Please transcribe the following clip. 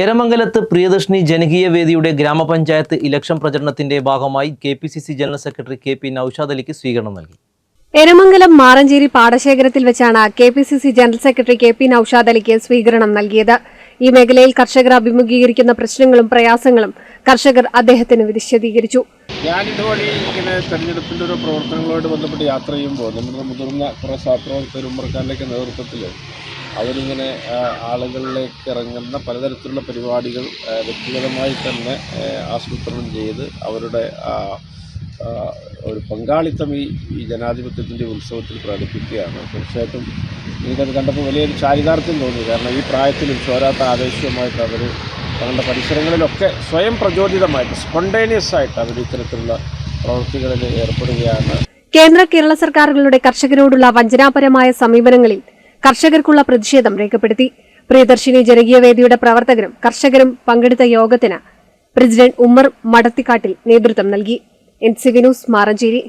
എരമംഗലത്ത് പ്രിയദർശിനി ജനകീയ വേദിയുടെ ഗ്രാമപഞ്ചായത്ത് ഇലക്ഷൻ പ്രചരണത്തിന്റെ ഭാഗമായി K P C C general secretary K P Noushad അലിക്ക് സ്വീകരണം നൽകി. എരമംഗലം മാറഞ്ചേരി പാടശേഖരത്തിൽ വെച്ചാണ് K P C C general secretary K P Noushad അലിക്ക് സ്വീകരണം നൽകിയത്. ഈ മേഖലയിൽ കർഷകർ അഭിമുഖീകരിക്കുന്ന പ്രശ്നങ്ങളും പ്രയാസങ്ങളും കർഷകർ അദ്ദേഹത്തിന് വിശദീകരിച്ചു. ഞാൻ ഇതുവഴി ഇങ്ങനെ തെരഞ്ഞെടുപ്പിന്റെ ഒരു പ്രവർത്തനങ്ങളോട് ബന്ധപ്പെട്ട് യാത്ര ചെയ്യുമ്പോൾ നമ്മുടെ മുതിർന്ന കുറേ ഉമ്മർക്കാരിലേക്ക് നേതൃത്വത്തിൽ അവരിങ്ങനെ ആളുകളിലേക്ക് ഇറങ്ങുന്ന പലതരത്തിലുള്ള പരിപാടികൾ വ്യക്തിഗതമായി തന്നെ ആസൂത്രണം ചെയ്ത് അവരുടെ ഒരു പങ്കാളിത്തം ഈ ഈ ജനാധിപത്യത്തിന്റെ ഉത്സവത്തിൽ പ്രകടിപ്പിക്കുകയാണ്. തീർച്ചയായിട്ടും എനിക്കത് കണ്ടപ്പോൾ വലിയൊരു ചാരിതാർത്ഥ്യം തോന്നി. കാരണം ഈ പ്രായത്തിലും ചോരാത്ത ആവേശവുമായിട്ട് അവർ തങ്ങളുടെ പരിസരങ്ങളിലൊക്കെ സ്വയം പ്രചോദിതമായിട്ട് സ്പോണ്ടേനിയസ് ആയിട്ട് അവർ ഇത്തരത്തിലുള്ള പ്രവൃത്തികളിൽ ഏർപ്പെടുകയാണ്. കേന്ദ്ര കേരള സർക്കാരുകളുടെ കർഷകരോടുള്ള വഞ്ചനാപരമായ സമീപനങ്ങളിൽ കർഷകർക്കുള്ള പ്രതിഷേധം രേഖപ്പെടുത്തി. പ്രിയദർശിനി ജനകീയ വേദിയുടെ പ്രവർത്തകരും കർഷകരും പങ്കെടുത്ത യോഗത്തിന് പ്രസിഡന്റ് ഉമ്മർ മടത്തിക്കാട്ടിൽ നേതൃത്വം നൽകി. N C Vinoos Maranchery.